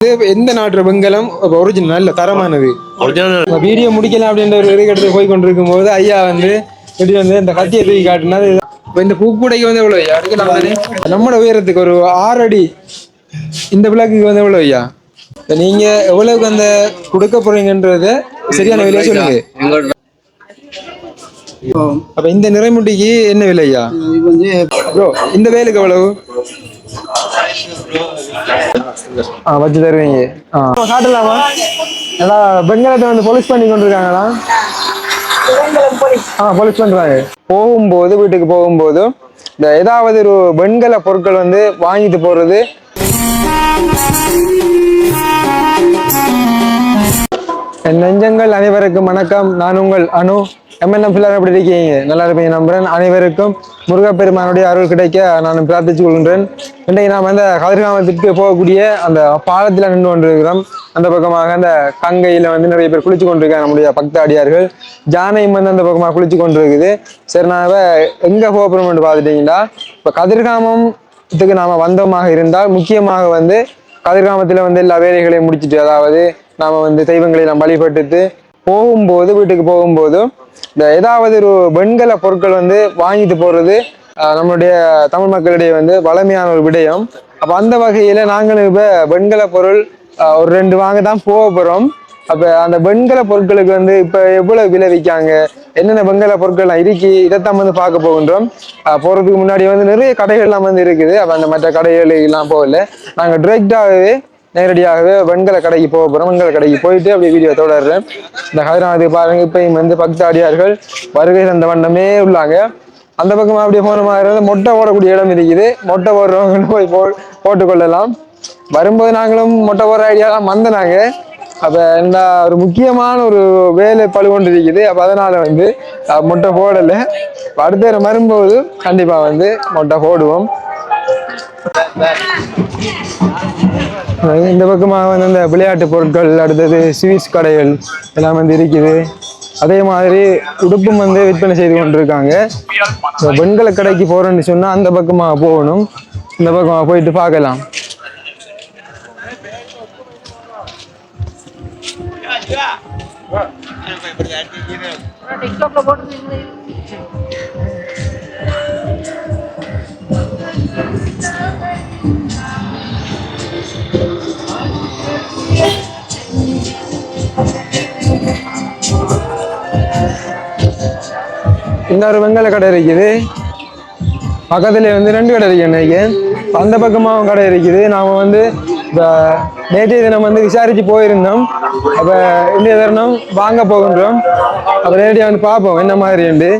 இது எந்த நாட்டு வெங்கலம்? ஒரிஜினல் நல்ல தரமானது. வீடியோ முடிக்கலாம் அப்படின்ற ஒரு இடத்துல போய் கொண்டிருக்கும் போது ஐயா வந்து இப்படி வந்து இந்த கத்தியை தூக்கி காட்டினா இப்போ இந்த பூக்கூடைக்கு வந்து எவ்வளோ ஐயா? நம்மளோட உயரத்துக்கு ஒரு ஆறு அடி. இந்த விளக்குக்கு வந்து எவ்வளோ ஐயா? இப்ப நீங்க எவ்வளவுக்கு அந்த கொடுக்க போறீங்கன்றத சரியான விலையை சொல்லுங்க. அப்ப இந்த நிறைமுட்டிக்கு என்ன விலை ஐயா? இந்த வேலுக்கு எவ்வளவு? ஆ வச்சு தருவீங்க. ஆ. காட்டலாமா? ஏன்னா பெங்களத்தை வந்து போலீஸ் பண்ணி கொண்டிருக்காங்களா? ஆ போலீஸ் பண்றாங்க. போகும்போது வீட்டுக்கு போகும்போது இந்த ஏதாவது ஒரு வெண்கல பொருட்கள் வந்து வாங்கிட்டு போறது. என் நெஞ்சங்கள் அனைவருக்கும் வணக்கம். நான் உங்கள் அனு. எம்எல்எம் பிள்ளை எப்படி இருக்கீங்க? நல்லா இருப்பீங்க நம்புறேன். அனைவருக்கும் முருகப்பெருமானுடைய அருள் கிடைக்க நான் பிரார்த்தித்துக் கொள்கின்றேன். இன்றைக்கு நாம் அந்த கதிர்காமத்திற்கு போகக்கூடிய அந்த பாலத்தில் நின்று கொண்டிருக்கிறோம். அந்த பக்கமாக அந்த கங்கையில் வந்து நிறைய பேர் குளிச்சு கொண்டிருக்காங்க நம்முடைய பக்தாடியார்கள். ஜானையும் வந்து அந்த பக்கமாக குளிச்சு கொண்டிருக்குது. சரி நான் எங்கே எங்க போகிறோம்னு பார்த்துட்டீங்கன்னா இப்போ கதிர்காமம் இதுக்கு நாம் வந்தமாக இருந்தால் முக்கியமாக வந்து கதிர்காமத்தில் வந்து எல்லா வேலைகளையும் முடிச்சிட்டு அதாவது நாம் வந்து தெய்வங்களை நாம் வழிபட்டுட்டு போகும்போது வீட்டுக்கு போகும்போதும் இந்த ஏதாவது ஒரு வெண்கல பொருட்கள் வந்து வாங்கிட்டு போறது நம்மளுடைய தமிழ் மக்களிடையே வந்து வளமையான ஒரு விடயம். அப்ப அந்த வகையில நாங்களும் இப்ப வெண்கல பொருள் ஒரு ரெண்டு வாங்க தான் போக போறோம். அப்ப அந்த வெண்கல பொருட்களுக்கு வந்து இப்ப எவ்வளவு விளைவிக்காங்க என்னென்ன வெண்கல பொருட்கள்லாம் இருக்கு இதைத்தான் வந்து பார்க்க போகின்றோம். போகிறதுக்கு போறதுக்கு முன்னாடி வந்து நிறைய கடைகள்லாம் வந்து இருக்குது. அப்ப அந்த மற்ற கடைகள் எல்லாம் போகல. நாங்க டிரெக்டாகவே நேரடியாகவே வெண்கல கடைக்கு போக போகிறோம் வெண்கல கடைக்கு போயிட்டு அப்படியே வீடியோ தொடர்றேன். இந்த ஹைதராபாத் பாருங்க இப்பயும் வந்து பக்தாடியார்கள் வருகை தந்த வண்ணமே உள்ளாங்க. அந்த பக்கம் அப்படியே போன மாதிரி மொட்டை போடக்கூடிய இடம் இருக்குது. மொட்டை போடுறவங்க போய் போ போட்டுக்கொள்ளலாம். வரும்போது நாங்களும் மொட்டை போடுற ஐடியாலாம் வந்தனாங்க. அப்போ இந்த ஒரு முக்கியமான ஒரு வேலை பழு கொண்டு இருக்குது. அப்போ அதனால் வந்து மொட்டை போடலை. அடுத்த வரும்போது கண்டிப்பாக வந்து மொட்டை போடுவோம். இந்த பக்கமாக வந்து இந்த விளையாட்டு பொருட்கள் அடுத்தது ஸ்வீட்ஸ் கடைகள் எல்லாம் வந்து இருக்குது. அதே மாதிரி உடுப்பும் வந்து விற்பனை செய்து கொண்டிருக்காங்க. வெண்கல கடைக்கு போறேன்னு சொன்னா அந்த பக்கமாக போகணும். இந்த பக்கமாக போயிட்டு பார்க்கலாம். இந்த இன்னொரு வெங்கல கடை இருக்குது. பக்கத்துல வந்து ரெண்டு கடை இருக்கு இன்னைக்கு அந்த பக்கமாகவும் கடை இருக்குது. நாம வந்து இப்போ நேற்றைய தினம் வந்து விசாரிச்சு போயிருந்தோம். அப்ப இன்றைய தருணம் வாங்க போகின்றோம். அப்ப நேரடியாக வந்து பார்ப்போம். என்ன மாதிரி உண்டு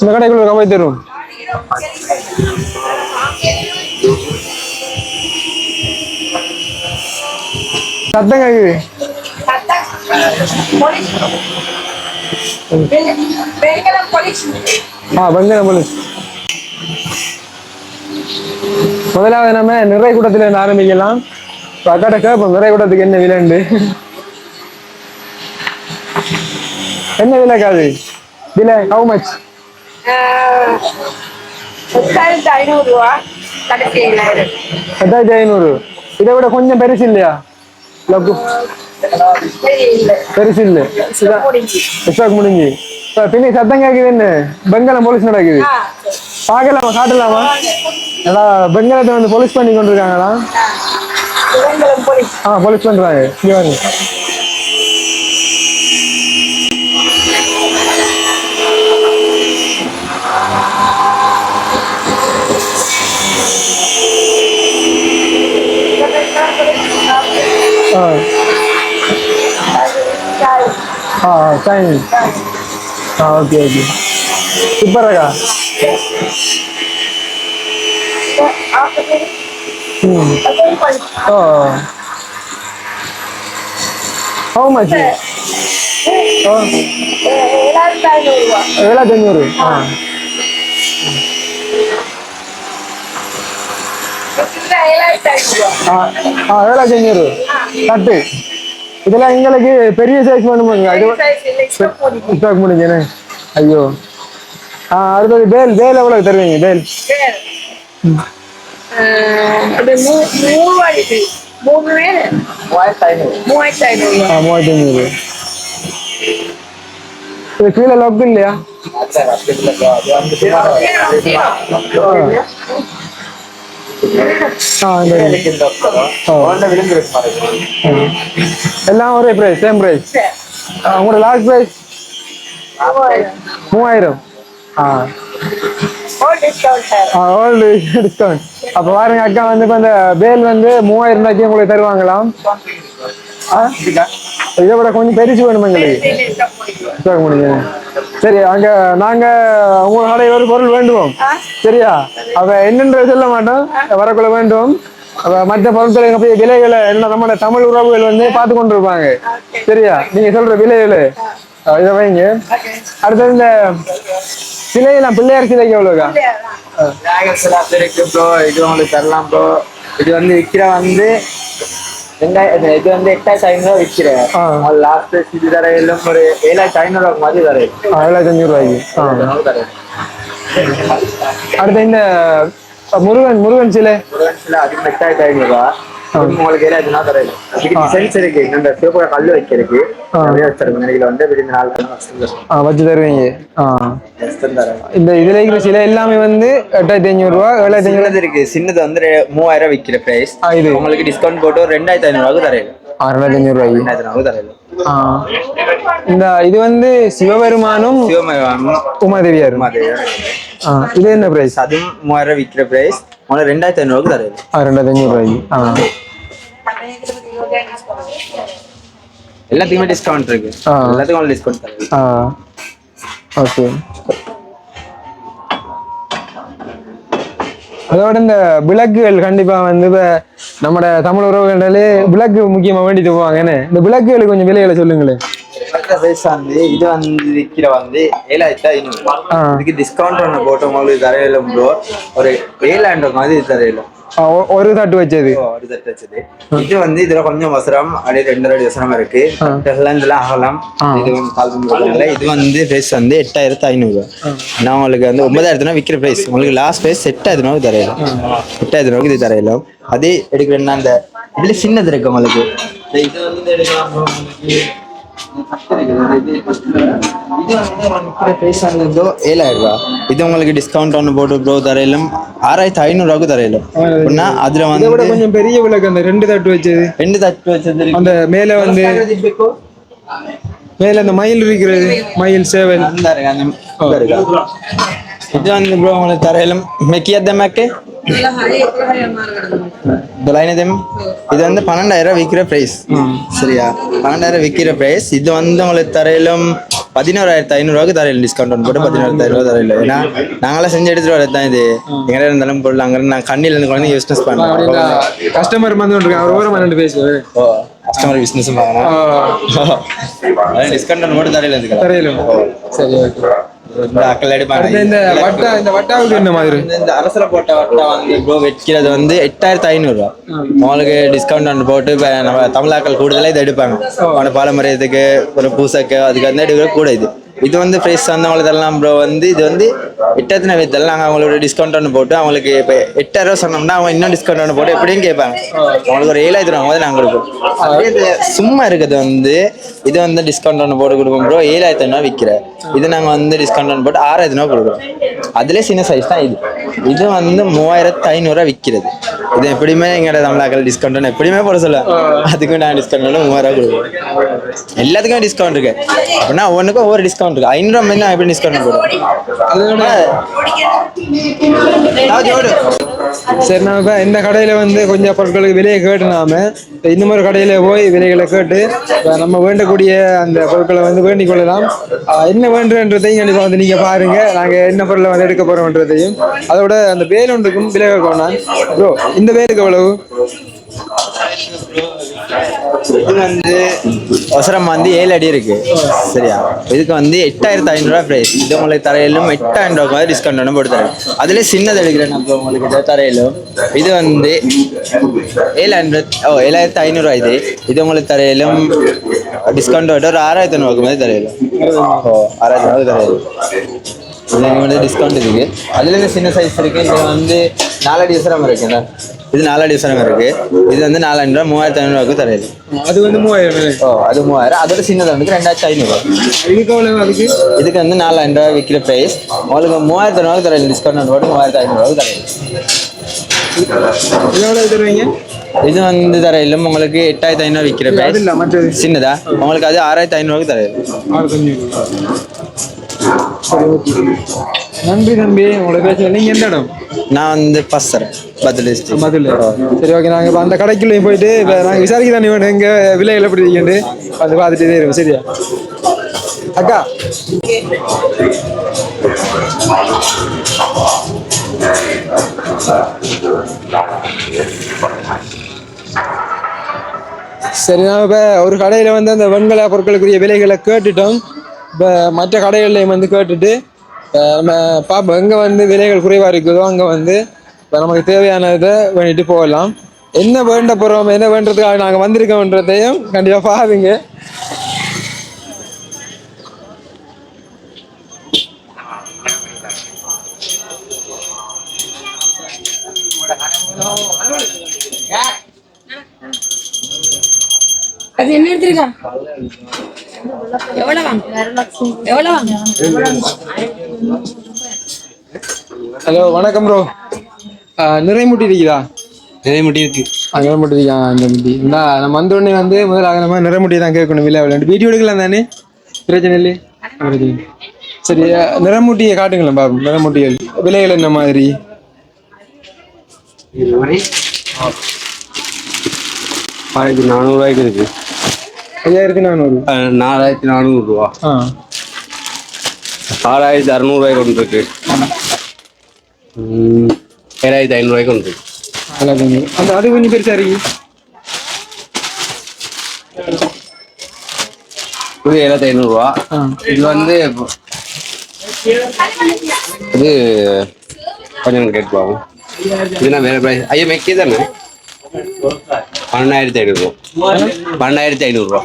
இந்த கடைக்குள்ள கவை தரும் சத்தம் கேக்குது. ஆ வெங்கல போலீஸ். முதலாவது நம்ம நிறை கூட்டத்தில் இருந்து ஆரம்பிக்கலாம். இப்போ அக்காட்ட கேட்போம் நிறை கூட்டத்துக்கு என்ன விலைண்டு என்ன விலை காது விலை ஹவு மச் எட்டாயிரத்தி ஐநூறு ரூபா கடைசி எட்டாயிரத்தி ஐநூறு. இதை விட கொஞ்சம் பெருசு இல்லையா? லக்கு. தெரியல பெருசு இல்லை. ஸ்டாக் முடிஞ்சு. பின்னி சத்தம் கேக்குது என்ன? பெங்காலம் போலீஸ் நடக்குது. பார்க்கலாமா? காட்டலாமா? ஏன்னா பெங்காலத்தை வந்து போலீஸ் பண்ணி கொண்டிருக்காங்களா ஆ போலீஸ். பண்றாங்க. ஆ சைனீஸ் ஆ ஓகே ஓகே சூப்பராக்கா ம். ஓ ஹவு மச் ஏழாயிரத்தி ஐநூறு. ஆ. ஏழாயிரத்தி ஐநூறு. ஆ ஆ ஏழாயிரத்தி அஞ்சூறு தட்டு இதெல்லாம் எங்களுக்கு பெரிய சைஸ் வேணுமாங்க இது சைஸ் இல்லை ஸ்டாக் முடிஞ்சு ஸ்டாக் முடிஞ்சேனே ஐயோ. ஆ அடுத்தது பேல் பேல் எவ்வளவு தருவீங்க? பேல் மூவாயிரத்தி ஐநூறு. ஆ மூவாயிரத்தி ஐநூறு. இது கீழே லொக்கு இல்லையா? எல்லாம் ஒரே பிரைஸ் சேம் பிரைஸ் உங்களோட லாஸ்ட் பிரைஸ் மூவாயிரம். ஆ. டிஸ்கவுண்ட் அப்போ பாருங்க அக்கா வந்து இப்போ இந்த பேல் வந்து மூவாயிரம் ரூபாய்க்கு உங்களுக்கு தருவாங்களாம்? ஆ? இதை விட கொஞ்சம் பெருசு வேணும் எங்களுக்கு சொல்ல முடியும் சரி அங்க நாங்க உங்க கடையில் ஒரு பொருள் வேண்டுவோம். சரியா? அப்ப என்னன்ற சொல்ல மாட்டோம். வரக்குள்ள வேண்டும் அப்ப மற்ற பொருட்கள் எங்க போய் விலைகளை என்ன நம்ம தமிழ் உறவுகள் வந்து பார்த்து கொண்டு இருப்பாங்க சரியா? நீங்க சொல்ற விலைகளை இதை வைங்க. அடுத்தது இந்த சிலையெல்லாம் பிள்ளையார் சிலைக்கு சிலை இருக்கு ப்ரோ இது உங்களுக்கு தரலாம் ப்ரோ இது வந்து விக்கிற வந்து ரெண்டாயிரம் இது வந்து எட்டாயிரத்தி ஐநூறு விற்கிறேன். லாஸ்ட் இது தர எல்லாம் ஒரு ஏழாயிரத்தி ஐநூறு மாதிரி தர ஏழாயிரத்தி அஞ்சூறு ரூபாய்க்கு. அடுத்து இந்த முருகன் முருகன் சிலை. சிலை அது எட்டாயிரத்தி ஐநூறுவா உங்களுக்கு ஏழாயிரத்தி நாள் தர இதுக்கு டிசைன்ஸ் இருக்கு. இந்த சிவப்பு கல்லு வைக்கிறதுக்கு. ஆ. நிறைய வச்சிருக்கோம். நிலையில வந்து விருந்த நாள் கண்ணு ஆ வச்சு தருவீங்க. தரேன். இந்த இதுல இருக்கிற சிலை எல்லாமே வந்து எட்டாயிரத்தி ஐநூறு ரூபா ஏழாயிரத்தி ஐநூறு இருக்கு. சின்னது வந்து மூவாயிரம் விற்கிற பிரைஸ் இது. உங்களுக்கு டிஸ்கவுண்ட் போட்டு ரெண்டாயிரத்தி ஐநூறுவாக்கு ஆ ரெண்டாயிரத்தி ஐநூறு ரூபாய்க்கு? ரெண்டாயிரத்தி ஐநூறு ஆ. இந்த இது வந்து சிவபெருமானும் சிவமயம் உமாதேவியாரும். ஆ இது என்ன பிரைஸ் அதுவும் மூவாயிரம் விற்கிற பிரைஸ் உங்களுக்கு ரெண்டாயிரத்தி ஐநூறுக்கு தரையில ஆ ரெண்டாயிரத்தி ஐநூறு ரூபாய்க்கு. ஆ. எல்லாத்துக்குமே டிஸ்கவுண்ட் இருக்கு. ஆ. எல்லாத்துக்கும் டிஸ்கவுண்ட் தருது. ஆ. ஓகே. அதோட இந்த விளக்குகள் கண்டிப்பா வந்து இப்ப நம்மட தமிழ் உறவுகளாலே விளக்கு முக்கியமா வேண்டிட்டு போவாங்க என்ன? இந்த விளக்குகளுக்கு கொஞ்சம் விலைகளை சொல்லுங்களேன். பிரைஸ் வந்து இது வந்து ஏழாயிரத்தி ஐநூறு. ஆ. இதுக்கு டிஸ்கவுண்ட் ஒன்று போட்டு உங்களுக்கு தரையில ப்ரோ ஒரு ஏழாயிரம் மாதிரி தரையில. ஆ, ஒ- ஒரு தட்டு வச்சது. ஒரு தட்டு வச்சது. இது வந்து இதுல கொஞ்சம் வசரம் அப்படியே ரெண்டு ரெண்டு வசரம் இருக்கு. இதெல்லாம் அகலம். இது வந்து கால் இது வந்து பிரைஸ் வந்து எட்டாயிரத்து ஐநூறு. நான் உங்களுக்கு வந்து ஒன்பதாயிரத்துனா விற்கிற பிரைஸ் உங்களுக்கு லாஸ்ட் பிரைஸ் எட்டாயிரத்து ரூபாய்க்கு தரையில. எட்டாயிரத்து ரூபாய்க்கு இது தரையில. அதே எடுக்கிறேன்னா அந்த இதுல சின்னது இருக்கு உங்களுக்கு. இது வந்து வந்து வந்து இதோ ஏழாயிரம் ரூபாய் இது உங்களுக்கு டிஸ்கவுண்ட் ஒன்று போட்டு ப்ரோ தரையிலும் ஆறாயிரத்தி ஐநூறுரூவாக்கு தரையிலும் அப்படின்னா அதுல இதை விட வந்து கொஞ்சம் பெரிய விளக்கு அந்த ரெண்டு தட்டு வச்சது. ரெண்டு தட்டு வச்சது. அந்த மேல வந்து மேல அந்த மயில் இருக்கிறது மயில் சேவல். அந்த இருக்கு. இது வந்து ப்ரோ உங்களுக்கு தரையிலும் மெக்கியத்த மேக்கு? தொள்ளாயிரத்தி இது வந்து பன்னெண்டாயிரம் விற்கிற பிரைஸ் சரியா? பன்னெண்டாயிரம் விற்கிற பிரைஸ் இது வந்து உங்களுக்கு தரையிலும் பதினோராயிரத்தி ஐநூறுவாக்கு தரையில் டிஸ்கவுண்ட் போட்டு பதினோராயிரத்தி ஐநூறுவா தரையில். ஏன்னா நாங்களாம் செஞ்சு எடுத்துட்டு வரது தான் இது. எங்கே இருந்தாலும் பொருள் அங்கே நான் கண்ணில் இருந்து குழந்தை பிஸ்னஸ் பண்ணுறோம் கஸ்டமர் வந்து அவர் ஓரமா நின்று பேசுவாரு ஓ கஸ்டமர் பிஸ்னஸ் பார்க்கணும் டிஸ்கவுண்ட் போட்டு தரையில் இருந்துக்கலாம். தரையிலும். சரி ஓகே இந்த வட்டா இந்த வட்டாவுக்கு என்ன மாதிரி? இந்த- இந்த அரசுல போட்ட வட்டா வந்து ப்ரோ வைக்கிறது வந்து எட்டாயிரத்தி ஐநூறுரூவா உங்களுக்கு டிஸ்கவுண்ட் ஒன்று போட்டு இப்போ நம்ம தமிழாக்கள் கூடுதலாக இதை எடுப்பாங்க. அவன பாரம்பரியத்துக்கு ஒரு பூசைக்கு அதுக்கு வந்து எடுக்கிற கூட இது. இது வந்து ஃப்ரெஷ் அவங்களுக்கு தரலாம் ப்ரோ வந்து இது வந்து எட்டாயிரத்தி நவீனத்தில் நாங்கள் அவங்களோட டிஸ்கவுண்ட் ஒன்று போட்டு அவங்களுக்கு இப்போ எட்டாயிரம் சொன்னோம்னா அவங்க இன்னும் டிஸ்கவுண்ட் ஒன்று போட்டு எப்படியும் கேட்பாங்க. அவங்களுக்கு ஒரு ஏழாயிரத்தி ரூபா வந்து நாங்கள் கொடுப்போம். இது சும்மா இருக்கிறது வந்து இது வந்து டிஸ்கவுண்ட் ஒன்று போட்டு கொடுப்போம் ப்ரோ ஏழாயிரத்தி ரூபா விற்கிற இது நாங்கள் வந்து டிஸ்கவுண்ட் ஒன்று போட்டு ஆறாயிரத்தி ரூபா கொடுக்குறோம். அதுலேயே சின்ன சைஸ் தான் இது. இது வந்து மூவாயிரத்து ஐநூறுரூவா விற்கிறது இது எப்படியுமே எங்களோட தமிழாக்கள் டிஸ்கவுண்ட் எப்படியுமே போட சொல்ல. அதுக்கும் நான் டிஸ்கவுண்ட் வந்து மூவாயிரம் கொடுப்போம். எல்லாத்துக்கும் டிஸ்கவுண்ட் இருக்கு. அப்படின்னா ஒவ்வொன்றுக்கும் ஒவ்வொரு டிஸ்கவுண்ட் இருக்கு. ஐநூறுவா மாதிரி நான் எப்படி டிஸ்கவுண்ட் போடுவோம்? சரி நான் இப்போ இந்த கடையில் வந்து கொஞ்சம் பொருட்களுக்கு விலையை கேட்டு நாம இப்போ இன்னும் கடையில் போய் விலைகளை கேட்டு நம்ம வேண்டக்கூடிய அந்த பொருட்களை வந்து வேண்டிக் கொள்ளலாம். என்ன வேண்டுன்றதையும் கண்டிப்பாக வந்து நீங்கள் பாருங்கள் நாங்கள் என்ன பொருளை வந்து எடுக்க போகிறோம்ன்றதையும் அதோட அந்த வேல் ஒன்றுக்கும் விலை கேட்கணும் ப்ரோ இந்த வேலுக்கு எவ்வளவு? இது வந்து ஒசரம் வந்து ஏழு அடி இருக்கு. சரியா? இதுக்கு வந்து எட்டாயிரத்து ஐநூறுரூவா ப்ரைஸ் இது உங்களுக்கு தரையிலும் எட்டாயிரம் ரூபாய்க்கு வந்து டிஸ்கவுண்ட் ஒன்று போட்டு தரேன். அதுலேயே சின்னது எடுக்கிறேன் நான் உங்களுக்கு இதை தரையிலும். இது வந்து ஏழு ஓ ஏழாயிரத்து ஐநூறுரூவா இது. இது உங்களுக்கு தரையிலும் டிஸ்கவுண்ட் போட்டு ஒரு ஆறாயிரத்தி ஐநூறுக்கு மாதிரி தரையிலும். ஓ ஆறாயிரத்தி ஐநூறு தரையிலும். இதுல வந்து டிஸ்கவுண்ட் இருக்கு. அதுல இருந்து சின்ன சைஸ் இருக்கு. இது வந்து நாலடி விசரம் இருக்குண்ணா இது நாலடி விசரம் இருக்கு. இது வந்து நாலாயிரம் ரூபாய் மூவாயிரத்தி ஐநூறுவாக்கு தரையுது அது வந்து மூவாயிரம். ஓ அது மூவாயிரம். அதோட சின்னது வந்து ரெண்டாயிரத்தி ஐநூறுவா இதுக்கு வந்து நாலாயிரம் ரூபாய் விற்கிற ப்ரைஸ் உங்களுக்கு மூவாயிரத்தி ஐநூறு தரையில் டிஸ்கவுண்ட் போட்டு மூவாயிரத்தி ஐநூறுவாக்கு தரையுது இது வந்து தரையிலும் உங்களுக்கு எட்டாயிரத்தி ஐநூறு விற்கிற ப்ரைஸ் சின்னதா? உங்களுக்கு அது ஆறாயிரத்தி ஐநூறுவாக்கு தரையுது நன்றி தம்பி. உங்களை பேச நீங்க எந்த இடம்? நான் வந்து பஸ்ஸர் பத்து டிஸ்ட்ரிக்ட் மதுல சரி ஓகே நாங்க இப்ப அந்த கடைக்குள்ளேயும் போயிட்டு இப்ப நாங்க விசாரிக்க தானே வேணும். எங்க விலைகள் எப்படி இருக்குன்னு அது பார்த்துட்டு இருக்கோம் சரியா? அக்கா. சரி நான் இப்போ ஒரு கடையில் வந்து அந்த வெண்கல பொருட்களுக்குரிய விலைகளை கேட்டுட்டோம். இப்போ மற்ற கடைகள்லையும் வந்து கேட்டுட்டு நம்ம பார்ப்போம் எங்கே வந்து விலைகள் குறைவாக இருக்குதோ அங்கே வந்து இப்போ நமக்கு தேவையானதை வேண்டிட்டு போகலாம். என்ன வேண்ட போகிறோம் என்ன வேண்டதுக்காக நாங்கள் வந்திருக்கோன்றதையும் கண்டிப்பாக பாருங்க. அது என்ன எடுத்துருக்கா? வாங்க வாங்க ஹலோ வணக்கம் ப்ரோ நிறைய முட்டி இருக்குதா? நிறைய முடி இருக்கு. அங்கே முட்டி இருக்கா அந்த முட்டி. நான் நம்ம வந்த உடனே வந்து முதல்ல நம்ம நிற முட்டி தான் கேட்கணும் விலை விளையாண்டு வீடியோ எடுக்கலாம் தானே? பிரச்சனை இல்லை பிரச்சனை இல்லை. சரி நிறமுட்டியை காட்டுங்களேன் பாப்போம் நிறமுட்டிகள் விலைகள் என்ன மாதிரி? ஆயிரத்தி நானூறுவாய்க்கு இருக்கு. ஐயாயிரத்தி நானூறு. நாலாயிரத்தி நானூறுரூவா ஆ. ஆறாயிரத்தி அறநூறுவாய்க்கு ஒன்று இருக்கு ஏழாயிரத்தி ஐநூறுவாய்க்கு ஒன்று இருக்கு அந்த அது கொஞ்சம் பெருசா இருக்கு. இது ஏழாயிரத்தி ஐநூறுரூவா இது வந்து இது கொஞ்சம் கேட்டு பாவம் இதுனா வேற ப்ரைஸ் ஐயா மெக்கி தானே? பன்னெண்டாயிரத்தி ஐநூறுரூவா பன்னெண்டாயிரத்தி ஐநூறுரூவா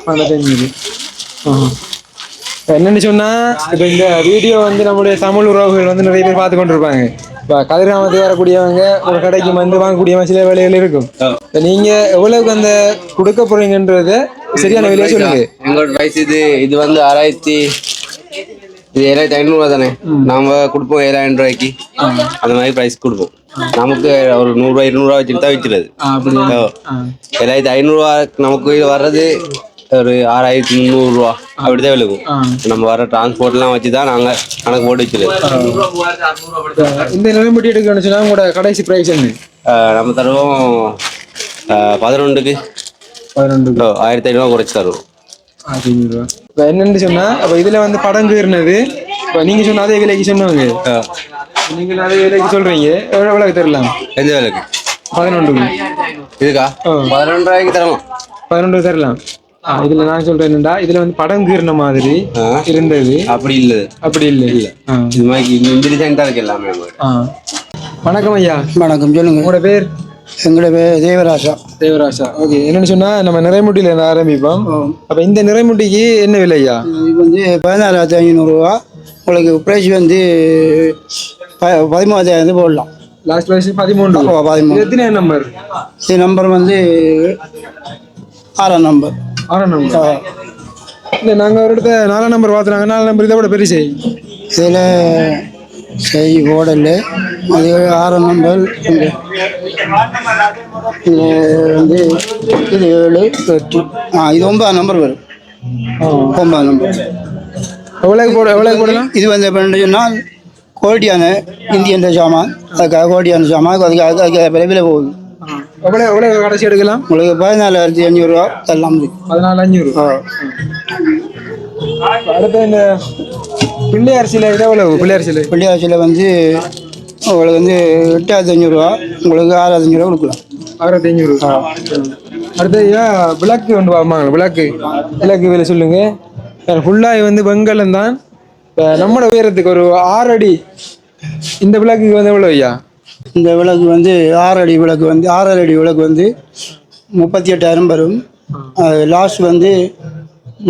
என்னன்னு சொன்னா இப்ப இந்த வீடியோ வந்து நம்முடைய தமிழ் உறவுகள் வந்து நிறைய பேர் பார்த்து கொண்டிருப்பாங்க இப்போ கதிராமத்துக்கு வரக்கூடியவங்க ஒரு கடைக்கு வந்து வாங்கக்கூடிய சில வேலைகள் இருக்கும் இப்ப நீங்க எவ்வளவுக்கு அந்த கொடுக்க போறீங்கன்றத சரியான விலையை சொல்லுங்க எங்களோட ப்ரைஸ் இது இது வந்து ஆறாயிரத்தி இது ஏழாயிரத்தி ஐநூறுரூவா தானே? நாம கொடுப்போம் ஏழாயிரம் ரூபாய்க்கு. அந்த மாதிரி ப்ரைஸ் கொடுப்போம். நமக்கு ஒரு நூறுரூவா இருநூறுவா வச்சுட்டு தான் விற்கிறது ஏழாயிரத்தி ஐநூறுரூவா நமக்கு இது வர்றது ஒரு ஆறாயிரத்தி முந்நூறுரூவா அப்படிதான் விழுகும். நம்ம வர டிரான்ஸ்போர்ட்லாம் வச்சு தான் நாங்கள் கணக்கு போட்டு வச்சுருது இந்த நிலைமுட்டி எடுக்கணும்னு சொன்னா உங்களோட கடைசி பிரைஸ் என்ன? நம்ம தருவோம் பதினொன்றுக்கு. பதினொன்று ஆயிரத்தி ஐநூறுவா குறைச்சி தருவோம். இப்போ என்னன்னு சொன்னா அப்போ இதுல வந்து படம் கீறினது இப்போ நீங்க சொன்ன அதே விலைக்கு சொன்னவங்க. ஆஹ், நீங்க அதே விலைக்கு சொல்றீங்க. எவ்வளவு எவ்வளவு தரலாம்? எந்த வேலைக்கு? பதினொன்று. இதுக்கா? பதினொன்று ரூபாய்க்கு தரணும். பதினொன்று தரலாம். ஆ, இதுல நான் சொல்றேன் என்னடா இதுல வந்து படம் கீறின மாதிரி. இருந்தது. அப்படி இல்லை. அப்படி இல்லை. இல்ல. இது மாதிரி இந்த ரீசெண்டாக இருக்கு எல்லாமே. வணக்கம் ஐயா. வணக்கம் சொல்லுங்க. உங்களோட பேர்? எங்களோட பேர் தேவராஜா தேவராஜா ஓகே என்னன்னு சொன்னா நம்ம நிறைமுட்டியில ஆரம்பிப்போம். அப்ப இந்த நிறைமுட்டிக்கு என்ன விலை ஐயா இது வந்து பதினாறாயிரத்தி ஐநூறுரூவா உங்களுக்கு ப்ரைஸ் வந்து ப பதிமூவாயிரத்தி போடலாம். லாஸ்ட் பிரைஸ் பதிமூணு. இது எத்தனை நம்பர் இது நம்பர் வந்து ஆறாம் நம்பர் ஆறாம் நம்பர் இல்ல நாங்க ஒரு இடத்த நாலாம் நம்பர் பார்த்துனாங்க. நாலாம் நம்பர் இதை விட பெருசு. இதில் செய் போடல அது. இது வந்து இது ஏழு எட்டு. ஆ இது ஒன்பதாம் நம்பர் வரும். ஒன்பதாம் நம்பர். எவ்வளவு போட எவ்வளவு போடலாம் இது வந்து எப்படி சொன்னால் குவாலிட்டியான இந்தியன் சாமான் அதுக்காக குவாலிட்டியான சாமான் அதுக்கு அதுக்கு அதுக்கு விலை போகுது. எவ்வளவு எவ்வளவு கடைசி எடுக்கலாம்? உங்களுக்கு பதினாலாயிரத்தி அஞ்சூறுரூவா எல்லாம் பதினாலு அஞ்சூறு. அடுத்து இந்த பிள்ளையார் சிலை இது எவ்வளவு? பிள்ளையார் சிலை வெள்ளியாச்சியில் வந்து உங்களுக்கு வந்து எட்டாயிரத்தி அஞ்சூறுரூவா உங்களுக்கு ஆறாயிரத்தி அஞ்சூறுரூவா கொடுக்கலாம். ஆயிரத்தி ஐநூறு. அடுத்து ஐயா விளக்கு கொண்டு வாங்க விளக்கு. விளக்கு விலை சொல்லுங்க. ஃபுல்லாக வந்து வெங்கலம் தான். இப்போ நம்மளோட உயரத்துக்கு ஒரு ஆறு அடி. இந்த விளக்குக்கு வந்து எவ்வளோ ஐயா? இந்த விளக்கு வந்து ஆறு அடி விளக்கு வந்து ஆறரை அடி விளக்கு வந்து முப்பத்தி எட்டாயிரம் வரும். லாஸ்ட் வந்து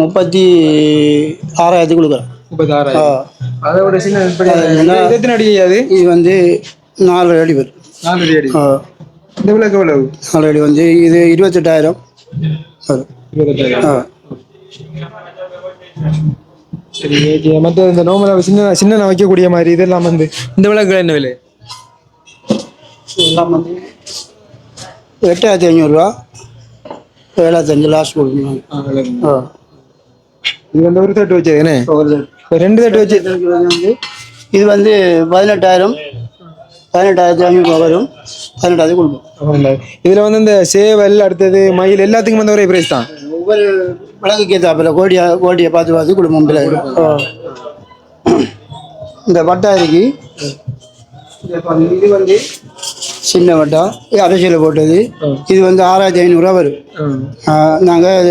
முப்பத்தி ஆறாயிரத்துக்கு கொடுக்குறோம் முப்பத்தாறாயிரம் அதை விட சின்ன எத்தனை அடி அது? இது வந்து நாலு அடி வரும். நாலு அடி. அடி ஆ, இந்த விளக்கு எவ்வளவு? நாலு அடி வந்து இது இருபத்தெட்டாயிரம் வரும். இருபத்தெட்டாயிரம். சரி ஓகே மற்ற இந்த நோமலா சின்ன சின்ன வைக்கக்கூடிய மாதிரி இதெல்லாம் வந்து இந்த விளக்கு என்ன விலை? எல்லாம் வந்து எட்டாயிரத்தி ஐநூறுரூவா ஏழாயிரத்தஞ்சு லாஸ்ட் கொடுக்கணும் ஆ. இது வந்து ஒரு தட்டு வச்சதுன்னு ஒரு ரெண்டு தட்டு வச்சு இது வந்து இது வந்து பதினெட்டாயிரம். பதினெட்டாயிரத்தி வரும். பதினெட்டாயிரத்தி கொடுப்போம். இதுல வந்து இந்த சேவல் அடுத்தது மயில் எல்லாத்துக்கும் வந்து ஒரே பிரைஸ் தான். ஒவ்வொரு விளக்குக்கு ஏற்றாப்புல கோடியா கோடியை பார்த்து பார்த்து குடும்பம் பிள்ளை. இந்த வட்டம் இருக்கு இது வந்து சின்ன வட்டம் இது அரசியல் போட்டது. இது வந்து ஆறாயிரத்தி ஐநூறுரூவா வரும். நாங்கள்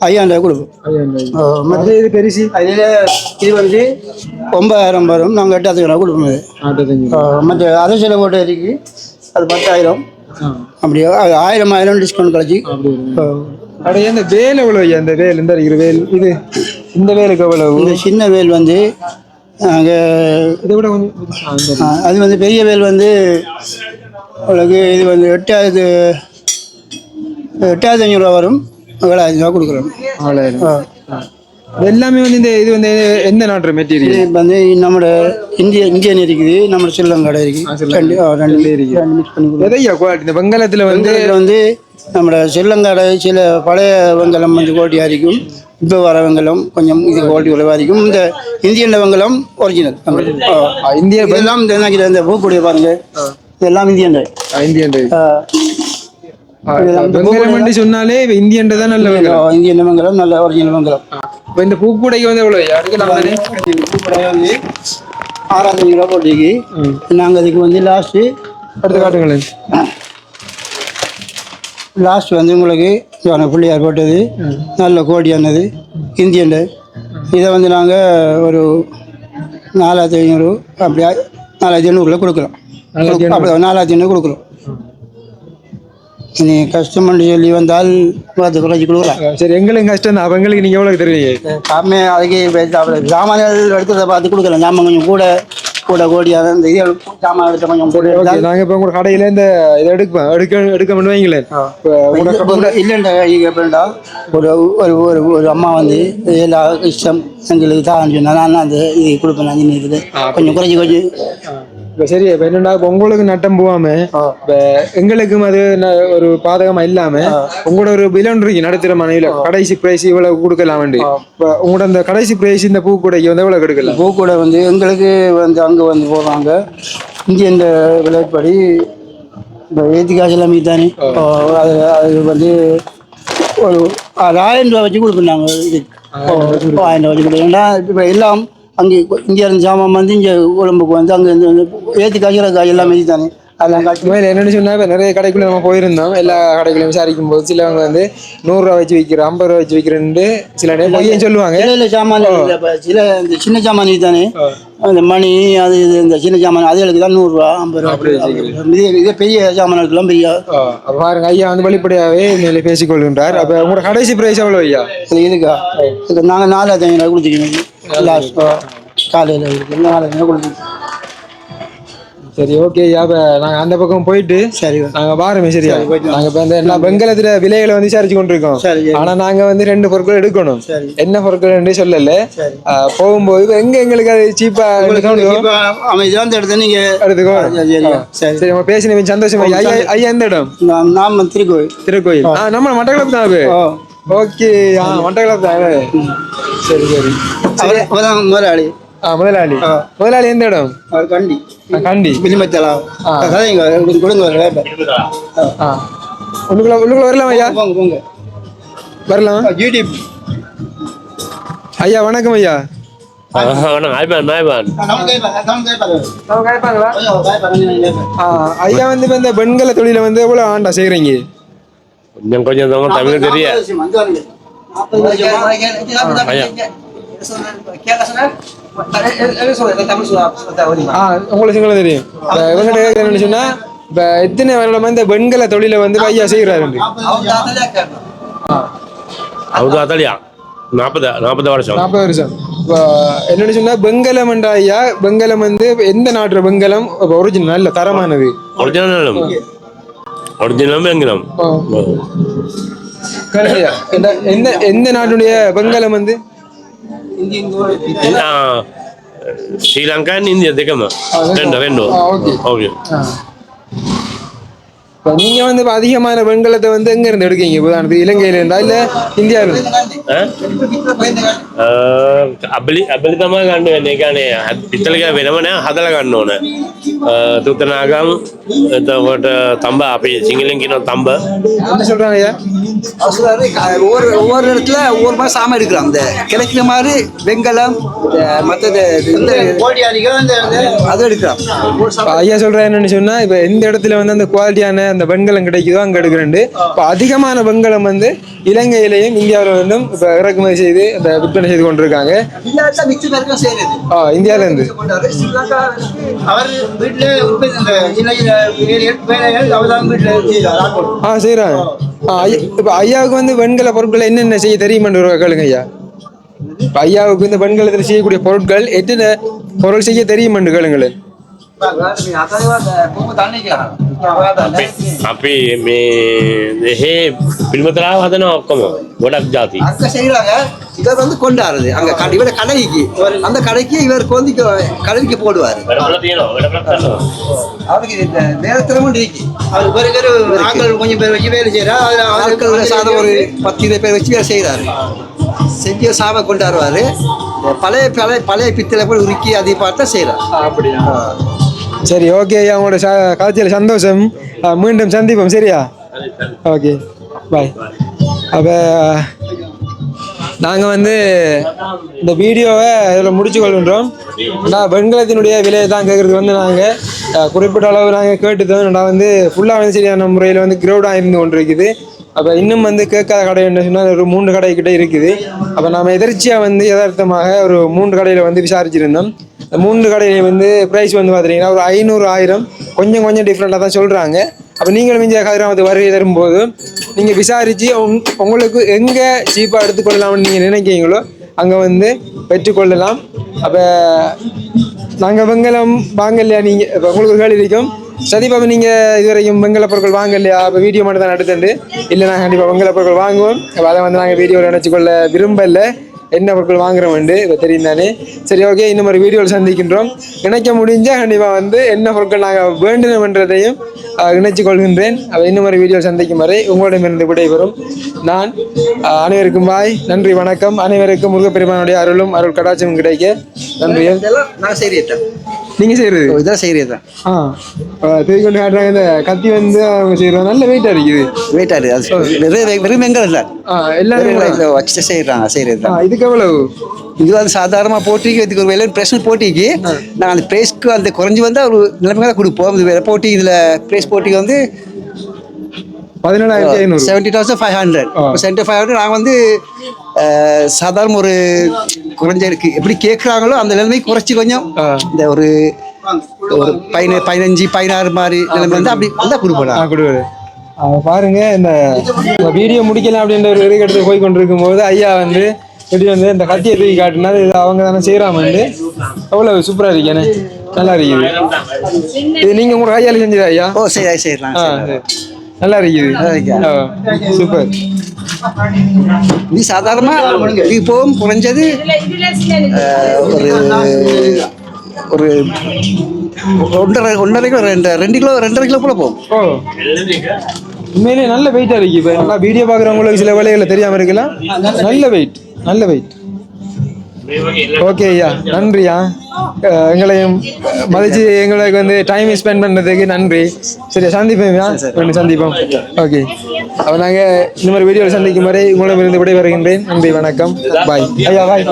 ஐயாயிரம் கொடுப்போம் மற்ற இது பெருசு அதில் இது வந்து ஒன்பதாயிரம் வரும். நாங்கள் எட்டாயிரத்தி ரூபா கொடுப்போம். மற்ற அரசியல் போட்ட இருக்கு அது பத்தாயிரம். அப்படியே அது ஆயிரம் ஆயிரம் டிஸ்கவுண்ட் கழிச்சு. ஆ. அப்படியே இந்த வேல் எவ்வளவு ஐயா? இந்த வேல் இந்த இருக்கிற வேல் இது இந்த வேலுக்கு எவ்வளவு? இந்த சின்ன வேல் வந்து நாங்கள் இதை விட கொஞ்சம் அது வந்து பெரிய வேல் வந்து உங்களுக்கு இது வந்து எட்டாயிரத்து எட்டாயிரத்தி ஐநூறுரூவா வரும். ஏழாயிரம் ரூபா கொடுக்குறோம் எல்லாமே வந்து இந்த இது வந்து எந்த நாட்டு மெட்டீரியல் இது வந்து நம்மளோட இந்திய இந்தியன் இருக்குது நம்ம ஸ்ரீலங்கா இருக்குது. ரெண்டு ரெண்டு ரெண்டு மிக்ஸ் பண்ணி எதையா குவாலிட்டி இந்த வெங்கலத்துல வந்து வந்து நம்மளோட ஸ்ரீலங்காட சில பழைய வெங்கலம் வந்து குவாலிட்டியாக இருக்கும் இப்போ வர வெங்கலம் கொஞ்சம் இது குவாலிட்டி உள்ளதாக இருக்கும் இந்த இந்தியன் வெங்கலம் ஒரிஜினல் இந்திய இதெல்லாம் இந்த பூக்கூடிய பாருங்க. இதெல்லாம் இந்தியன் இந்தியன் வந்து சொன்னாலே இந்தியன் தான் நல்ல வெங்கலம். இந்தியன் வெங்கலம் நல்ல ஒரிஜினல் வெங்கலம். இப்போ இந்த பூக்கூடைக்கு வந்து தானே? பூக்கடை வந்து ஆறாயிரத்தி ஐநூறுரூவா போட்டிக்கு. நாங்கள் அதுக்கு வந்து லாஸ்ட்டு அடுத்து காட்டுங்களேன் லாஸ்ட் வந்து உங்களுக்கு பிள்ளையார் போட்டது. நல்ல கோடியானது இந்தியன் இதை வந்து நாங்கள் ஒரு நாலாயிரத்தி ஐநூறு அப்படியா நாலாயிரத்தி எண்ணூறுல கொடுக்குறோம். அப்படி நாலாயிரத்தி ஐநூறு கொடுக்குறோம். இனி கஸ்டமர் சொல்லி வந்தால் பார்த்து குறைச்சி கொடுக்குறோம் சரி எங்களுக்கு கஷ்டம் தான். அப்ப எங்களுக்கு நீங்க எவ்வளவு தருவீங்க காமே அதுக்கு சாமான்கள் எடுக்கிறத பார்த்து கொடுக்கலாம். சாமான் கொஞ்சம் கூட கூட கோடியாக இந்த இது சாமான் எடுத்த கொஞ்சம் கூட ஓகே. எடுத்தால் நாங்க இப்ப உங்க கடையில இந்த இதை எடுப்போம் எடுக்க எடுக்க வைங்களேன். இல்ல- இல்ல- இல்லைண்டா இது எப்படின்னா ஒரு ஒரு ஒரு ஒரு அம்மா வந்து எல்லா இஷ்டம் எங்களுக்கு தான் சொன்னா நான் அந்த இது கொடுப்பேன் நான் இருக்குது கொஞ்சம் குறைச்சி குறைச்சி இப்ப சரி இப்ப இப்ப உங்களுக்கு நட்டம் போகாம இப்ப எங்களுக்கும் அது ஒரு பாதகமா இல்லாம உங்களோட ஒரு விலன் இருக்கு நடுத்தர மனைவில கடைசி பிரைஸ் இவ்வளவு கொடுக்கலாம் இப்ப உங்களோட அந்த கடைசி பிரைஸ் இந்த பூ கூடைக்கு வந்து எவ்வளவு கொடுக்கலாம்? பூ கூட வந்து எங்களுக்கு வந்து அங்கே வந்து போடுறாங்க இங்கே இந்த விலைப்படி இந்த ஏத்தி காசு எல்லாமே தானே ஓ, அது அது வந்து ஒரு ஆயிரம் ரூபா வச்சு கொடுப்போம் நாங்கள் ஆயிரம் ரூபா வச்சு கொடுப்போம் இப்போ எல்லாம் அங்கே இங்கே இருந்து சாமான் வந்து இங்கே உடம்புக்கு வந்து அங்கே ஏற்றி காய்க்கிற காய் எல்லாமே தானே அதெல்லாம் என்னன்னு நிறைய கடைக்குள்ள நம்ம போயிருந்தோம். எல்லா கடைக்குள்ளயும் விசாரிக்கும் போது சிலவங்க வந்து நூறு ரூபா வச்சு விற்கிற ஐம்பது ரூபா வச்சு விற்கிறேன்னு சில நேரம் பொய்யன்னு சொல்லுவாங்க. சில சாமான் இல்லை, இப்ப சில இந்த சின்ன சாமான் தானே அந்த மணி அது இது இந்த சின்ன சாமான் அதுகளுக்கு தான் நூறுரூவா ஐம்பது ரூபா. இதே இதே பெரிய சாமான்களுக்கெல்லாம் பெரிய பாருங்க ஐயா வந்து வெளிப்படையாவே மேலே பேசிக்கொள்கின்றார். அப்ப உங்களோட கடைசி பிரைஸ் எவ்வளவு ஐயா? இது இதுக்கா? இது நாங்கள் நாலாயிரத்தி ஐநூறுவா கொடுத்துக்கணும் லாஸ்ட் காலையில் இருக்குது ஐநூறு கொடுத்துக்கணும் சரி ஓகே அப்ப நாங்க அந்த பக்கம் போயிட்டு சரி நாங்க பாருமே சரியா? நாங்க இப்ப இந்த வெங்கலத்துல விலைகளை வந்து விசாரிச்சு கொண்டிருக்கோம். ஆனா நாங்க வந்து ரெண்டு பொருட்கள் எடுக்கணும். என்ன பொருட்கள் சொல்லல. போகும்போது எங்க எங்களுக்கு அது சீப்பா அந்த இடத்த நீங்கள் எடுத்துக்கோ. சரி நம்ம பேசின சந்தோஷம் ஐயா ஐயா எந்த இடம்? நாம் திருக்கோயில் திருக்கோயில் நம்ம மட்டக்களப்பு தான் ஓகே மட்டக்களப்பு தான். சரி சரி அவர் முதலாளி ஆ முதலாளி. முதலாளி எந்த இடம் கண்டி கண்டி விளிமத்தலா ஆ. கதைங்க கொடுங்க ஒரு வேப்ப. ஆ உள்ளுக்குள்ள உள்ளுக்குள்ள வரலாம் ஐயா போங்க போங்க வரலாம் யூடியூப் ஐயா வணக்கம் ஐயா வணக்கம் ஐபான் ஐபான் ஆ, ஐயா வந்து இப்ப இந்த பெண்கள தொழில வந்து எவ்வளவு ஆண்டா செய்யறீங்க கொஞ்சம் கொஞ்சம் தமிழ் தெரிய ஐயா ஆ உங்களுக்கு தெரியும் சொன்னா இப்ப எத்தனை வருடமா இந்த வெண்கல தொழில வந்து ஐயா செய்யறாரு அவங்க அதாலியா நாற்பது வருஷம் நாற்பது வருஷம் என்னன்னு சொன்னா வெங்கலம் ஐயா வெங்கலம் வந்து எந்த நாட்டு வெங்கலம் ஒரிஜினல் நல்ல தரமானது. ஒரிஜினலும் ஒரிஜினலும் கடைசியா, எந்த- எந்த நாட்டுடைய வெங்கலம் வந்து? ஸ்ரீலங்கா இந்தியா திகமா ரெண்டு ரெண்டு. ஓகே. இப்போ நீங்க வந்து அதிகமான வெண்கலத்தை வந்து எங்க இருந்து எடுக்கீங்க? உதாரணத்துக்கு இலங்கையில இருந்தா இல்ல இந்தியா இந்தியாவில அபலி அபலிதமா காண்டு என்னைக்கானே. பித்தளைக்கா வினமனே ஹதல காண்டோன்னு தூத்தநாகம் தம்ப அப்படி சிங்கிலிங்கின தம்ப. என்ன சொல்றாங்க ஒவ்வொரு ஒவ்வொரு இடத்துல ஒவ்வொரு மாதிரி சாமி எடுக்கிறான். அந்த கிடைக்கிற மாதிரி வெங்கலம் மற்றது அது எடுக்கிறான். ஐயா சொல்றேன் என்னன்னு சொன்னா இப்ப எந்த இடத்துல வந்து அந்த குவாலிட்டியான அந்த வெண்கலம் கிடைக்குதோ அங்க எடுக்கிறேன் இப்ப அதிகமான வெண்கலம் வந்து இலங்கையிலையும் இந்தியாவில வந்தும் இப்ப இறக்குமதி செய்து அந்த விற்பனை செய்து கொண்டிருக்காங்க. ஆ, இந்தியால இருந்து. அவர் வீட்டில் இந்த சின்ன சின்ன வேலைகள் அவர் தான் வீட்டில் செய்கிறார் ஆ செய்யறாங்க இப்ப ஐயாவுக்கு வந்து வெண்கல பொருட்கள் என்னென்ன செய்ய தெரியுமென்று கேளுங்க ஐயா. இப்ப ஐயாவுக்கு இந்த வெண்கலத்தில் செய்யக்கூடிய பொருட்கள் என்னென்ன பொருள் செய்ய தெரியுமென்று கேளுங்களேன். අපි මේ දෙහේ පිල්මතරාව හදන ඔක්කොම ගොඩක් ජාති அங்க செய்யறாங்க இவர் வந்து கொண்டாடுறது அங்க கடை இவர கடைக்கு அந்த கடைக்கு இவர் கொந்தி கடைக்கு போடுவாரு වැඩපල තියෙනවා වැඩපල කරනවා அவருக்கு இந்த நேரத்திலமும் நீக்கி அவர் பிறகு ஆட்கள் கொஞ்சம் பேர் வச்சு வேலை செய்கிறார் அதில் ஆட்கள் சாதம் ஒரு பத்து இருபது பேர் வச்சு வேலை செய்கிறாரு செஞ்சு சாம கொண்டாடுவாரு பழைய பழைய பழைய பித்தளை போய் உருக்கி அதை பார்த்தா செய்கிறார் அப்படியா சரி ஓகே ஐயா உங்களோட காட்சியில் சந்தோஷம். மீண்டும் சந்திப்போம் சரியா? ஓகே பாய் அப்போ நாங்கள் வந்து இந்த வீடியோவை இதில் முடிச்சு கொள்கின்றோம் நான் வெண்கலத்தினுடைய விலையை தான் கேட்குறது வந்து நாங்கள் குறிப்பிட்ட அளவு நாங்கள் கேட்டுதான் நான் வந்து ஃபுல்லாக வந்து சரியான முறையில் வந்து க்ரௌடாக இருந்து கொண்டிருக்குது. அப்போ இன்னும் வந்து கேட்காத கடை என்ன சொன்னால் ஒரு மூன்று கடை கிட்டே இருக்குது. அப்போ நாம் எதிர்ச்சியாக வந்து யதார்த்தமாக ஒரு மூன்று கடையில் வந்து விசாரிச்சிருந்தோம். மூன்று கடையில வந்து ப்ரைஸ் வந்து பார்த்தீங்கன்னா ஒரு ஐநூறு ஆயிரம் கொஞ்சம் கொஞ்சம் டிஃப்ரெண்ட்டாக தான் சொல்கிறாங்க அப்போ நீங்களும் இங்கே கதிராமத்து வருகை தரும்போது நீங்கள் விசாரித்து உங்களுக்கு எங்கே சீப்பாக எடுத்துக்கொள்ளலாம்னு நீங்கள் நினைக்கிறீங்களோ அங்கே வந்து பெற்றுக்கொள்ளலாம். அப்போ நாங்கள் வெங்கலம் வாங்கலையா நீங்கள் இப்போ உங்களுக்கு ஒரு கேள்வி இருக்கும். சதீபாபு நீங்கள் இது வரைக்கும் வெங்கல பொருட்கள் வாங்கலையா? அப்போ வீடியோ மட்டும் தான் எடுத்துட்டு இல்லை நான் கண்டிப்பாக வெங்கல பொருட்கள் வாங்குவோம். அதை வந்து நாங்கள் வீடியோவில் நினச்சிக்கொள்ள விரும்பலை. என்ன பொருட்கள் வாங்குறோம் வந்து இப்போ தெரியும் தானே. சரி ஓகே இன்னும் ஒரு வீடியோவில் சந்திக்கின்றோம். இணைக்க முடிஞ்சால் கண்டிப்பாக வந்து என்ன பொருட்கள் நாங்கள் வேண்டுமென்றதையும் அஹ், இணைச்சு கொள்கின்றேன் அப்போ இன்னும் ஒரு வீடியோவில் சந்திக்கும் வரை உங்களிடமிருந்து விடைபெறும் நான். அனைவருக்கும் பாய் நன்றி வணக்கம். அனைவருக்கும் முருகப்பெருமானுடைய அருளும் அருள் கடாட்சியும் கிடைக்க. நன்றி. நான் செய்கிறேன் நீங்கள் செய்கிறது இதெல்லாம் செய்கிறது தான் ஆ. திருக்கொண்டு காட்டுறாங்க இந்த கத்தி வந்து அவங்க செய்கிறோம் நல்ல வெயிட்டாக இருக்குது. வெயிட்டாரு அது வெறும் வெறும் எல்லாமே வெறும் வெங்கலம் வச்சு ஆ தான் இதுக்கு எவ்வளவு? இது வந்து சாதாரணமாக போட்டிக்கு இதுக்கு ஒரு விலை பிரச்சனை போட்டிக்கு நாங்கள் அந்த ப்ரைஸ்க்கு அந்த குறைஞ்சி வந்து ஒரு நிலைமை தான் கொடுப்போம். இது போட்டி இதில் ப்ரைஸ் போட்டிக்கு வந்து பதினேழாயிரத்தி ஐநூறு. Seventy thousand five hundred. Seventy five hundred நாங்கள் வந்து சாதாரண ஒரு குறைஞ்ச இருக்கு. எப்படி கேட்குறாங்களோ அந்த நிலைமை குறைச்சி கொஞ்சம். இந்த ஒரு ஒரு பதின பதினஞ்சு பதினாறு மாதிரி நிலைமை வந்து அப்படி வந்தால். கொடுக்குது பாருங்க இந்த வீடியோ முடிக்கலாம் அப்படின்ற ஒரு எடுத்து போய் கொண்டிருக்கும் போது ஐயா வந்து இப்படி வந்து இந்த கத்தியை தூக்கி காட்டினாரு. இது அவங்க தானே செய்கிறாம வந்து. எவ்வளவு சூப்பராக இருக்கேனே நல்லா இருக்குது. இது நீங்கள் உங்களோட கையால் செஞ்சதா ஐயா? ஓ சரி செய்யலாம் ஆ சரி. நல்லா இருக்குது. நல்லா இருக்கா? ஆ, சூப்பர் இது சாதாரணமாக இப்போவும் குறைஞ்சது ஒரு ஒரு ஒன்றரை ஒன்றரை ரெண்டு ரெண்டு கிலோ ரெண்டரை கிலோ போல போகும். ஓ. உண்மையிலேயே நல்ல வெயிட்டாக இருக்கு. இப்போ நல்லா வீடியோ பார்க்குறவங்களுக்கு சில வேலைகளில் தெரியாமல் இருக்கலாம். நல்ல வெயிட் நல்ல வெயிட் ஓகே ஐயா நன்றியா எங்களையும் மதிச்சு எங்களுக்கு வந்து டைம் ஸ்பெண்ட் பண்ணுறதுக்கு நன்றி. சரி சந்திப்போம் ரெண்டு சந்திப்போம். ஓகே அப்போ நாங்கள் இந்த மாதிரி வீடியோவில் சந்திக்கும் வரை உங்களிடமிருந்து விடைபெறுகின்றேன். நன்றி வணக்கம். பாய் ஐயா பாய்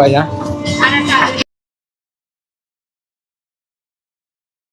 பாய்யா